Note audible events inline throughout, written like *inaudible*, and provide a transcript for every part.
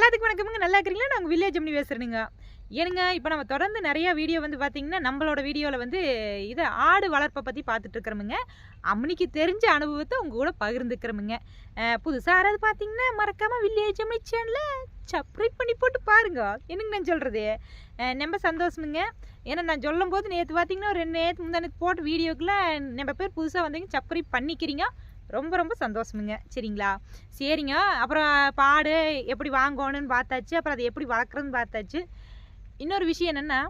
எல்லாத்துக்கும் வணக்கமுங்க நல்லா இருக்கிறீங்களா? நாங்கள் வில்லேஜ் அம்மி பேசுகிறேங்க ஏனுங்க இப்போ நம்ம தொடர்ந்து நிறையா வீடியோ வந்து பார்த்திங்கன்னா நம்மளோட வீடியோவில் வந்து இதை ஆடு வளர்ப்பை பற்றி பார்த்துட்ருக்குறோமுங்க அம்மனிக்கு தெரிஞ்ச அனுபவத்தை உங்கள் கூட பகிர்ந்துக்கிறோமுங்க. புதுசாக யாராவது பார்த்தீங்கன்னா மறக்காமல் வில்லேஜ் அம்மி சேனலில் சப்ஸ்கிரைப் பண்ணி போட்டு பாருங்க. என்னங்க நான் சொல்கிறது ரொம்ப சந்தோஷமுங்க. ஏன்னா நான் சொல்லும் போது நேற்று பார்த்தீங்கன்னா ஒரு ரெண்டு நேற்று முந்தா நேற்று போட்டு வீடியோக்குள்ளே நம்ம பேர் புதுசாக வந்தீங்க சப்ஸ்கிரைப் பண்ணிக்கிறீங்க. ரொம்ப ரொம்ப சந்தோஷமுங்க. சரிங்களா? சரிங்க. அப்புறம் பாடு எப்படி வாங்கணும்னு பார்த்தாச்சு. அப்புறம் அதை எப்படி வளர்க்குறதுன்னு பார்த்தாச்சு. இன்னொரு விஷயம் என்னென்னா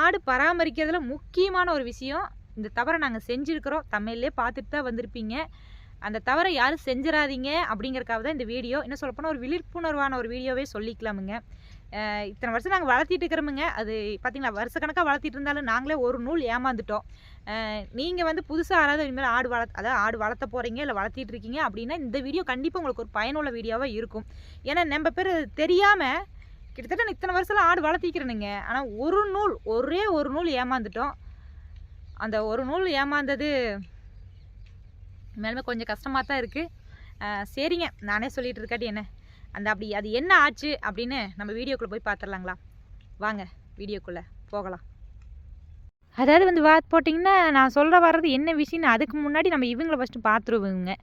ஆடு பராமரிக்கிறதுல முக்கியமான ஒரு விஷயம் இந்த தவறை நாங்கள் செஞ்சுருக்கிறோம். தமிழ்லே பார்த்துட்டு தான் வந்திருப்பீங்க. அந்த தவறை யாரும் செஞ்சிடாதீங்க அப்படிங்கிறக்காக தான் இந்த வீடியோ. என்ன சொல்லப்போனால் ஒரு விழிப்புணர்வான ஒரு வீடியோவே சொல்லிக்கலாமுங்க. இத்தனை வருஷம் நாங்கள் வளர்த்திட்டு இருக்கிறோமுங்க. அது பார்த்தீங்களா வருஷக்கணக்காக வளர்த்திட்டு இருந்தாலும் நாங்களே ஒரு நூல் ஏமாந்துட்டோம். நீங்கள் வந்து புதுசாக யாராவது இனிமேல் ஆடு வளர்த்து அதாவது ஆடு வளர்த்த போகிறீங்க இல்லை வளர்த்திட்டு இருக்கீங்க அப்படின்னா இந்த வீடியோ கண்டிப்பாக உங்களுக்கு ஒரு பயனுள்ள வீடியோவாக இருக்கும். ஏன்னா நம்ம பேர் தெரியாமல் கிட்டத்தட்ட நான் இத்தனை வருஷம் ஆடு வளர்த்திக்கிறேனுங்க. ஆனால் ஒரு நூல் ஒரே ஒரு நூல் ஏமாந்துட்டோம். அந்த ஒரு நூல் ஏமாந்தது மேலுமே கொஞ்சம் கஷ்டமாக தான் இருக்குது சரிங்க. நானே சொல்லிகிட்டு இருக்காட்டி என்ன? அந்த அப்படி அது என்ன ஆச்சு அப்படின்னு நம்ம வீடியோக்குள்ளே போய் பார்த்துடலாங்களா? வாங்க வீடியோக்குள்ளே போகலாம். அதாவது வந்து வா போட்டிங்கன்னா நான் சொல்ல வர்றது என்ன விஷயம்னு அதுக்கு முன்னாடி நம்ம இவங்கள ஃபஸ்ட்டு பார்த்துருவோங்க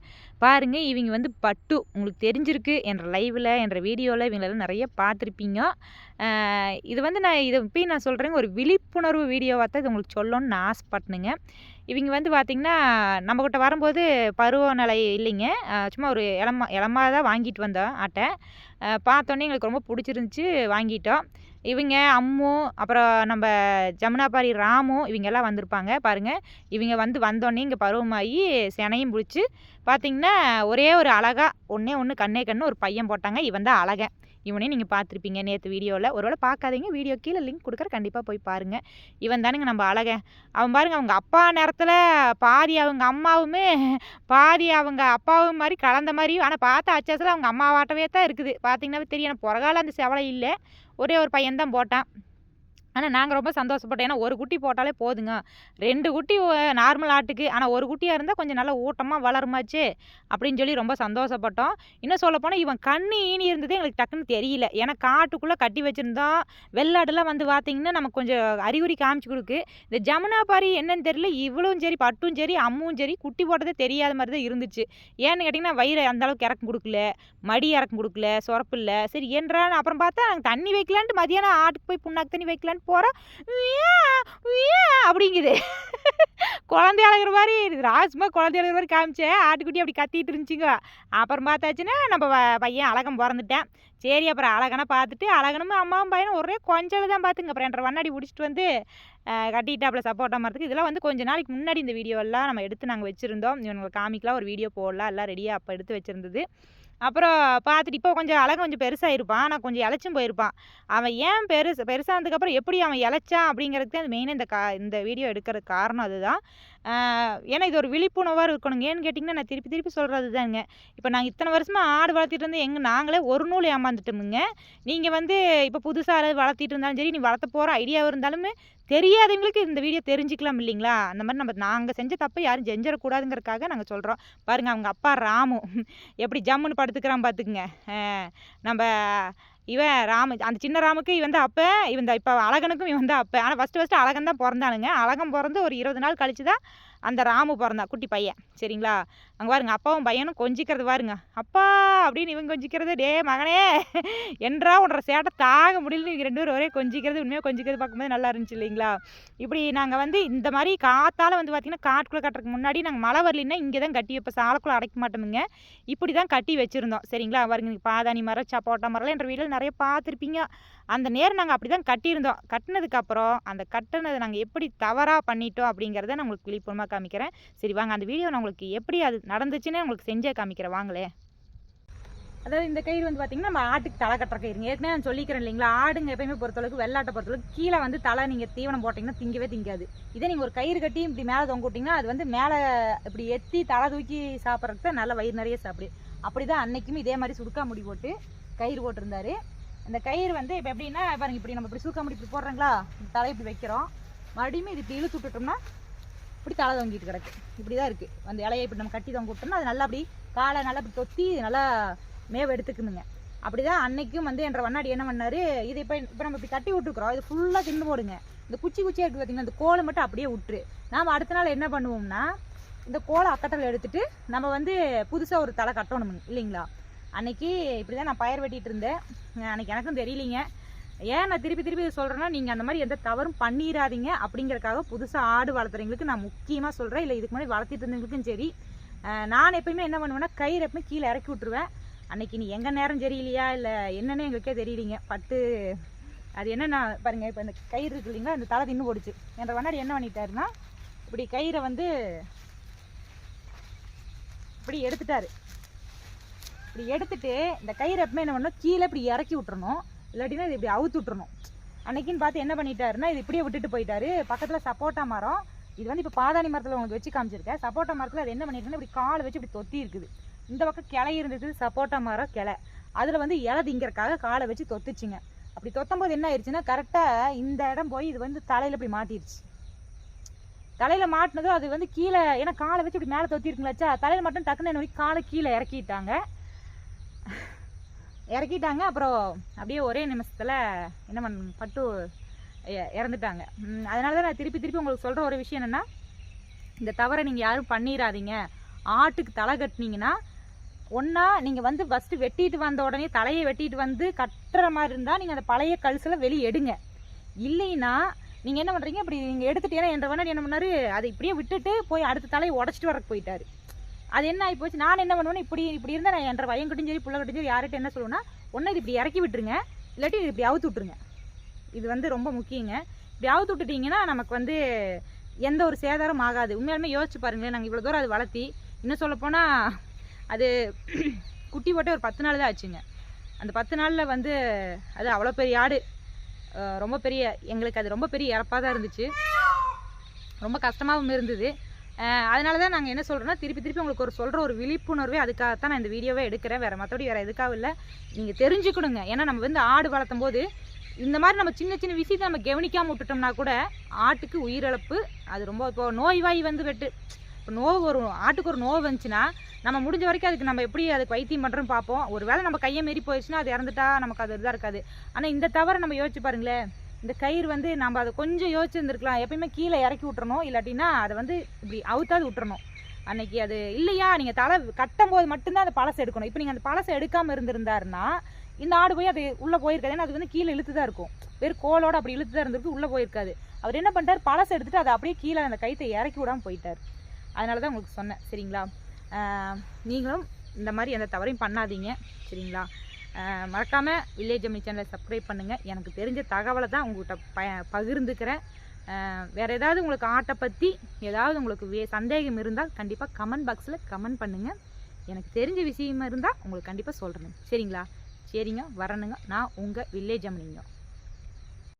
பாருங்கள் இவங்க வந்து பட்டு உங்களுக்கு தெரிஞ்சிருக்கு என்ற லைவில் என்ற வீடியோவில் இவங்களெல்லாம் நிறைய பார்த்துருப்பீங்க இது வந்து நான் இதை போய் நான் சொல்கிறேங்க ஒரு விழிப்புணர்வு வீடியோவாக தான் இது உங்களுக்கு சொல்லணும்னு நான் ஆசைப்பட்டனுங்க இவங்க வந்து பார்த்திங்கன்னா நம்மக்கிட்ட வரும்போது பருவநிலை இல்லைங்க. சும்மா ஒரு இளமா இளமா தான் வாங்கிட்டு வந்தோம் ஆட்டை. பார்த்தோன்னே எங்களுக்கு ரொம்ப பிடிச்சிருந்துச்சி வாங்கிட்டோம். இவங்க அம்மு அப்புறம் நம்ம ஜமுனாபாரி ராமு இவங்கெல்லாம் வந்திருப்பாங்க பாருங்கள் இவங்க வந்து வந்தோடனே இங்கே பருவமாகி செனையும் பிடிச்சி பார்த்தீங்கன்னா ஒரே ஒரு அழகா ஒன்றே ஒன்று கண்ணே கண்ணு ஒரு பையன் போட்டாங்க. இவன் தான் அழகன். இவனையும் நீங்கள் பார்த்துருப்பீங்க நேற்று வீடியோவில் ஒருவேளை பார்க்காதீங்க வீடியோ கீழே லிங்க் கொடுக்குற கண்டிப்பாக போய் பாருங்கள் இவன் தானுங்க நம்ம அழக அவன் பாருங்க அவங்க அப்பா நேரத்தில் பாதி அவங்க அம்மாவுமே பாதி அவங்க அப்பாவும் மாதிரி கலந்த மாதிரி ஆனால் பார்த்த அச்சாசில் அவங்க அம்மாவாட்டவே தான் இருக்குது. பார்த்தீங்கன்னா தெரியும். எனக்கு பிறகால அந்த செவலை இல்லை. ஒரே ஒரு பையன் தான் போட்டான். ஆனால் நாங்கள் ரொம்ப சந்தோஷப்பட்டோம். ஏன்னா ஒரு குட்டி போட்டாலே போதுங்க. ரெண்டு குட்டி நார்மல் ஆட்டுக்கு ஆனால் ஒரு குட்டியாக இருந்தால் கொஞ்சம் நல்லா ஊட்டமாக வளருமாச்சு அப்படின்னு சொல்லி ரொம்ப சந்தோஷப்பட்டோம். இன்னும் சொல்லப்போனால் இவன் கண்ணு ஈனி இருந்தது எங்களுக்கு டக்குன்னு தெரியல. ஏன்னா காட்டுக்குள்ளே கட்டி வச்சுருந்தோம் வெள்ளாடெல்லாம் வந்து பார்த்திங்கன்னா நமக்கு கொஞ்சம் அறிகுறி காமிச்சு கொடுக்கு. இந்த ஜமுனா பாரி என்னன்னு தெரியல இவ்வளவும் சரி பட்டும் சரி அம்மும் சரி குட்டி போட்டதே தெரியாத மாதிரி தான் இருந்துச்சு. ஏன்னு கேட்டிங்கன்னா வயிறு அந்த அளவுக்கு இறக்கம் கொடுக்கல மடி இறக்கம் கொடுக்கல சொரப்பு இல்லை. சரி என்றான்னு அப்புறம் பார்த்தா நாங்கள் தண்ணி வைக்கலான்ட்டு மதியானம் ஆட்டுக்கு போய் புண்ணாக்கு தண்ணி வைக்கலான்ட்டு போகிறோம் அப்படிங்குது. குழந்தை அழகிற மாதிரி ராசுமா குழந்தை அழகிற மாதிரி காமிச்சேன் ஆட்டுக்குட்டி அப்படி கத்திட்டு இருந்துச்சுங்க. அப்புறம் பார்த்தாச்சுன்னா நம்ம பையன் அழகம் பிறந்துட்டேன். சரி அப்புறம் அழகனை பார்த்துட்டு அழகனும் அம்மாவும் பையனும் ஒரே கொஞ்சம் தான் பார்த்துங்க. அப்புறம் என்ற வண்ணாடி பிடிச்சிட்டு வந்து அஹ், கட்டிட்டாப்புல சப்போட்டா மரத்துக்கு இதெல்லாம் வந்து கொஞ்ச நாளைக்கு முன்னாடி இந்த வீடியோ எல்லாம் நம்ம எடுத்து நாங்கள் வச்சுருந்தோம். இவங்களுக்கு காமிக்கலாம் ஒரு வீடியோ போடலாம் எல்லாம் ரெடியாக அப்போ எடுத்து வச்சுருந்தது. அப்புறம் பார்த்துட்டு இப்போ கொஞ்சம் அழகு கொஞ்சம் பெருசாக இருப்பான் ஆனால் கொஞ்சம் இழைச்சும் போயிருப்பான். அவன் ஏன் பெருசு பெருசானதுக்கப்புறம் எப்படி அவன் இழைச்சான் அப்படிங்கிறதுக்கு தான் மெயினாக இந்த கா இந்த வீடியோ எடுக்கிறதுக்கு காரணம் அதுதான். ஏன்னா இது ஒரு விழிப்புணர்வாக இருக்கணுங்க ஏன்னு கேட்டிங்கன்னா நான் திருப்பி திருப்பி சொல்கிறது தாங்க. இப்போ நாங்கள் இத்தனை வருஷமாக ஆடு வளர்த்திட்டு இருந்து எங்கே நாங்களே ஒரு நூல் ஏமாந்துட்டோமுங்க. நீங்கள் வந்து இப்போ புதுசாக வளர்த்திட்டு இருந்தாலும் சரி நீ வளர்த்த போகிற ஐடியாவும் இருந்தாலுமே தெரியாதவங்களுக்கு இந்த வீடியோ தெரிஞ்சுக்கலாம் இல்லைங்களா? அந்த மாதிரி நம்ம நாங்கள் செஞ்ச தப்பை யாரும் செஞ்சிடக்கூடாதுங்கிறதுக்காக நாங்கள் சொல்கிறோம் பாருங்கள் அவங்க அப்பா ராமு. எப்படி ஜம்முன்னு படுத்துக்கிறான் பார்த்துக்குங்க நம்ம இவன் ராமு அந்த சின்ன ராமுக்கு இவன் தான் அப்போ இவன் தான் இப்போ அழகனுக்கும் இவன் தான் அப்போ. ஆனால் ஃபஸ்ட்டு ஃபஸ்ட்டு அழகன் தான் பிறந்தானுங்க. அழகன் பிறந்து ஒரு இருபது நாள் கழிச்சு தான் அந்த ராமு பிறந்தான் குட்டி பையன். சரிங்களா? அங்கே பாருங்க அப்பாவும் பையனும் கொஞ்சிக்கிறது பாருங்க. அப்பா அப்படின்னு இவன் கொஞ்சிக்கிறது டே மகனே என்றா உன்ற சேட்டை தாக முடியல இவங்க ரெண்டு பேரும் ஒரே கொஞ்சிக்கிறது உண்மையாக கொஞ்சிக்கிறது பார்க்கும்போது நல்லா இருந்துச்சு இல்லைங்களா? இப்படி நாங்கள் வந்து இந்த மாதிரி காத்தால் வந்து பார்த்திங்கன்னா காட்டுக்குள்ளே கட்டுறதுக்கு முன்னாடி நாங்கள் மழை வரலின்னா இங்கே தான் கட்டி இப்போ சாலக்குள்ளே அடைக்க மாட்டோமுங்க. இப்படி தான் கட்டி வச்சுருந்தோம். சரிங்களா? பாருங்க இங்க பாதாணி மரம் சப்போட்டா மரம்லாம் என்ற வீட்டில் நிறைய பார்த்துருப்பீங்க. அந்த நேரம் நாங்கள் அப்படி தான் கட்டியிருந்தோம். கட்டினதுக்கப்புறம் அந்த கட்டினதை நாங்கள் எப்படி தவறாக பண்ணிட்டோம் அப்படிங்கிறத நான் உங்களுக்கு விழிப்புணமாக காமிக்கிறேன். சரி வாங்க அந்த வீடியோ நான் உங்களுக்கு எப்படி அது நடந்துச்சுன்னு உங்களுக்கு செஞ்சே காமிக்கிறேன். வாங்களே. அதாவது இந்த கயிறு வந்து பார்த்தீங்கன்னா நம்ம ஆட்டுக்கு தலை கட்டுற கயிறுங்க ஏற்கனவே நான் சொல்லிக்கிறேன் இல்லைங்களா? ஆடுங்க எப்பயுமே பொறுத்தளவுக்கு வெள்ளாட்டை பொறுத்தளவுக்கு கீழே வந்து தலை நீங்கள் தீவனம் போட்டிங்கன்னா திங்கவே திங்காது. இதே நீங்கள் ஒரு கயிறு கட்டி இப்படி மேலே தொங்க விட்டிங்கன்னா அது வந்து மேலே இப்படி எத்தி தலை தூக்கி சாப்பிட்றதுக்கு தான் நல்ல வயிறு நிறைய சாப்பிடு. அப்படி தான் அன்னைக்குமே இதே மாதிரி சுடுக்கா முடி போட்டு கயிறு போட்டிருந்தாரு. இந்த கயிறு வந்து இப்போ எப்படின்னா பாருங்க இப்படி நம்ம இப்படி சூக்க முடி இப்படி போடுறோங்களா? தலை இப்படி வைக்கிறோம். மறுபடியும் இது இப்படி இழுத்து விட்டுட்டோம்னா இப்படி தலை தொங்கிட்டு கிடக்கு. இப்படி தான் இருக்குது அந்த இலையை இப்படி நம்ம கட்டி தொங்க விட்டோம்னா அது நல்லா அப்படி காலை நல்லா இப்படி தொத்தி நல்லா மேவ எடுத்துக்கணுங்க அப்படிதான் அன்னைக்கும் வந்து என்ற வண்ணாடி என்ன பண்ணாரு இது இப்போ இப்போ நம்ம இப்படி கட்டி விட்டுருக்குறோம். இது ஃபுல்லாக தின்னு போடுங்க. இந்த குச்சி குச்சியாக இருக்குது பார்த்தீங்கன்னா இந்த கோலை மட்டும் அப்படியே விட்டுரு. நாம் அடுத்த நாள் என்ன பண்ணுவோம்னா இந்த கோலை அக்கட்டல் எடுத்துட்டு நம்ம வந்து புதுசாக ஒரு தலை கட்டணும் இல்லைங்களா? அன்னைக்கு இப்படி தான் நான் பயிர் வெட்டிகிட்டு இருந்தேன். அன்னைக்கு எனக்கும் தெரியலிங்க. ஏன் நான் திருப்பி திருப்பி இதை சொல்கிறேன்னா நீங்கள் அந்த மாதிரி எந்த தவறும் பண்ணிடாதீங்க அப்படிங்கிறக்காக புதுசாக ஆடு வளர்த்துறவங்களுக்கு நான் முக்கியமாக சொல்கிறேன் இல்லை இதுக்கு முன்னாடி வளர்த்திட்டு இருந்தவங்களுக்கும் சரி. நான் எப்பயுமே என்ன பண்ணுவேன்னா கயிறு எப்பவுமே கீழே இறக்கி விட்டுருவேன். அன்னைக்கு நீ எங்கள் நேரம் சரியில்லையா? இல்லை என்னன்னு எங்களுக்கே தெரியலீங்க. பட்டு அது என்னென்ன பாருங்கள் இப்போ இந்த கயிறு இருக்கு இல்லைங்களா இந்த தலை தின்னு போடுச்சு. என்ற வண்ணாடி என்ன பண்ணிட்டாருன்னா இப்படி கயிறை வந்து இப்படி எடுத்துட்டாரு. இப்படி எடுத்துட்டு இந்த கயிறு எப்பவுமே என்ன பண்ணணும்? கீழே இப்படி இறக்கி விட்டுறணும். இல்லாட்டினா இது இப்படி அவுத்து விட்டுறணும். அன்னைக்குன்னு பார்த்து என்ன பண்ணிட்டாருன்னா இது இப்படியே விட்டுட்டு போயிட்டாரு. பக்கத்தில் சப்போட்டா மரம். இது வந்து இப்போ பாதாணி மரத்தில் உங்களுக்கு வச்சு காமிச்சிருக்கேன். சப்போட்டா மரத்தில் அது என்ன பண்ணிட்டுன்னா இப்படி காலை வச்சு இப்படி தொத்தி இருக்குது. இந்த பக்கம் கிளை இருந்தது சப்போட்டா மரம் கிளை. அதில் வந்து இலை திங்கிறக்காக காலை வச்சு தொத்துச்சுங்க. அப்படி தொத்தும் போது என்ன ஆயிடுச்சுன்னா கரெக்டாக இந்த இடம் போய் இது வந்து தலையில் இப்படி மாட்டிடுச்சு தலையில் மாட்டினதும் அது வந்து கீழே ஏன்னா காலை வச்சு இப்படி மேலே தொத்தி இருக்குங்களாச்சா தலையில் மட்டும் டக்குன்னு என்ன காலை கீழே இறக்கிட்டாங்க. இறக்கிட்டாங்க. அப்புறம் அப்படியே ஒரே நிமிஷத்தில் என்ன பண்ண பட்டு இறந்துட்டாங்க. அதனால தான் நான் திருப்பி திருப்பி உங்களுக்கு சொல்கிற ஒரு விஷயம் என்னென்னா இந்த தவறை நீங்கள் யாரும் பண்ணிடாதீங்க ஆட்டுக்கு தலை கட்டினீங்கன்னா ஒன்றா நீங்கள் வந்து ஃபஸ்ட்டு வெட்டிட்டு வந்த உடனே தலையை வெட்டிட்டு வந்து கட்டுற மாதிரி இருந்தால் நீங்கள் அந்த பழைய கழுசில் வெளியே எடுங்க. இல்லைன்னா நீங்கள் என்ன பண்ணுறீங்க இப்படி நீங்கள் எடுத்துட்டீங்கன்னா ஏன்னா என்ற என்ன பண்ணாரு? அதை இப்படியே விட்டுட்டு போய் அடுத்த தலையை உடச்சிட்டு வரக்கு போயிட்டாரு. அது என்ன ஆகி போச்சு? நான் என்ன பண்ணுவேன்னா இப்படி இப்படி இருந்தால் நான் என்ற பையன் சரி புள்ள கிட்டும் சரி யார்கிட்ட என்ன சொல்லுவேன்னா ஒன்று இது இப்படி இறக்கி விட்டுருங்க. இல்லாட்டி இது இப்படி அவுத்து விட்டுருங்க. இது வந்து ரொம்ப முக்கியங்க. இப்படி அவுத்து விட்டுட்டீங்கன்னா நமக்கு வந்து எந்த ஒரு சேதாரம் ஆகாது. உண்மையாலுமே யோசிச்சு பாருங்களேன் நாங்கள் இவ்வளோ தூரம் அது வளர்த்தி இன்னும் சொல்லப்போனால் அது *clears throat* குட்டி போட்டே ஒரு பத்து நாள் தான் ஆச்சுங்க. அந்த பத்து நாளில் வந்து அது அவ்வளோ பெரிய ஆடு. ரொம்ப பெரிய எங்களுக்கு அது ரொம்ப பெரிய இறப்பாக தான் இருந்துச்சு. ரொம்ப கஷ்டமாகவும் இருந்தது. அதனால தான் நாங்கள் என்ன சொல்கிறோன்னா திருப்பி திருப்பி உங்களுக்கு ஒரு சொல்கிற ஒரு விழிப்புணர்வே அதுக்காகத்தான் நான் இந்த வீடியோவே எடுக்கிறேன். வேறு மற்றபடி வேறு எதுக்காக இல்லை. நீங்கள் தெரிஞ்சுக்கணுங்க. ஏன்னா நம்ம வந்து ஆடு வளர்த்தும் போது இந்த மாதிரி நம்ம சின்ன சின்ன விஷயத்தை நம்ம கவனிக்காமல் விட்டுட்டோம்னா கூட ஆட்டுக்கு உயிரிழப்பு அது ரொம்ப இப்போ நோய்வாய் வந்து வெட்டு. இப்போ நோவு வரும் ஆட்டுக்கு ஒரு நோவு வந்துச்சுன்னா நம்ம முடிஞ்ச வரைக்கும் அதுக்கு நம்ம எப்படி அதுக்கு வைத்தியம் பண்ணுறோம்னு பார்ப்போம். ஒரு வேளை நம்ம கையை மீறி போயிடுச்சுன்னா அது இறந்துட்டா நமக்கு அது இதாக இருக்காது. ஆனால் இந்த தவிர நம்ம யோசிச்சு பாருங்களேன். இந்த கயிறு வந்து நம்ம அதை கொஞ்சம் யோசிச்சுருந்துருக்கலாம். எப்பயுமே கீழே இறக்கி விட்டுறணும். இல்லாட்டினா அதை வந்து இப்படி அவுத்தாது விட்டுறணும். அன்னைக்கு அது இல்லையா? நீங்கள் தலை கட்டும் போது மட்டும்தான் அந்த பழசை எடுக்கணும். இப்போ நீங்கள் அந்த பழசை எடுக்காமல் இருந்திருந்தாருன்னா இந்த ஆடு போய் அது உள்ளே போயிருக்காது. ஏன்னா அது வந்து கீழே இழுத்து தான் இருக்கும். வெறும் கோலோட அப்படி இழுத்து தான் இருந்திருக்கு. உள்ளே போயிருக்காது. அவர் என்ன பண்ணிட்டார்? பழசை எடுத்துகிட்டு அதை அப்படியே கீழே அந்த கைத்தை இறக்கி விடாமல் போயிட்டார். அதனால தான் உங்களுக்கு சொன்னேன். சரிங்களா? நீங்களும் இந்த மாதிரி எந்த தவறையும் பண்ணாதீங்க. சரிங்களா? மறக்காமல் வில்லேஜ் அம்மி சேனலை சப்ஸ்கிரைப் பண்ணுங்கள் எனக்கு தெரிஞ்ச தகவலை தான் உங்கள்கிட்ட ப பகிர்ந்துக்கிறேன். வேறு ஏதாவது உங்களுக்கு ஆட்டை பற்றி ஏதாவது உங்களுக்கு வே சந்தேகம் இருந்தால் கண்டிப்பாக கமெண்ட் பாக்ஸில் கமெண்ட் பண்ணுங்கள் எனக்கு தெரிஞ்ச விஷயமா இருந்தால் உங்களுக்கு கண்டிப்பாக சொல்கிறேன் சரிங்களா? சரிங்க வரணுங்க. நான் உங்கள் வில்லேஜ் அம்மனிங்க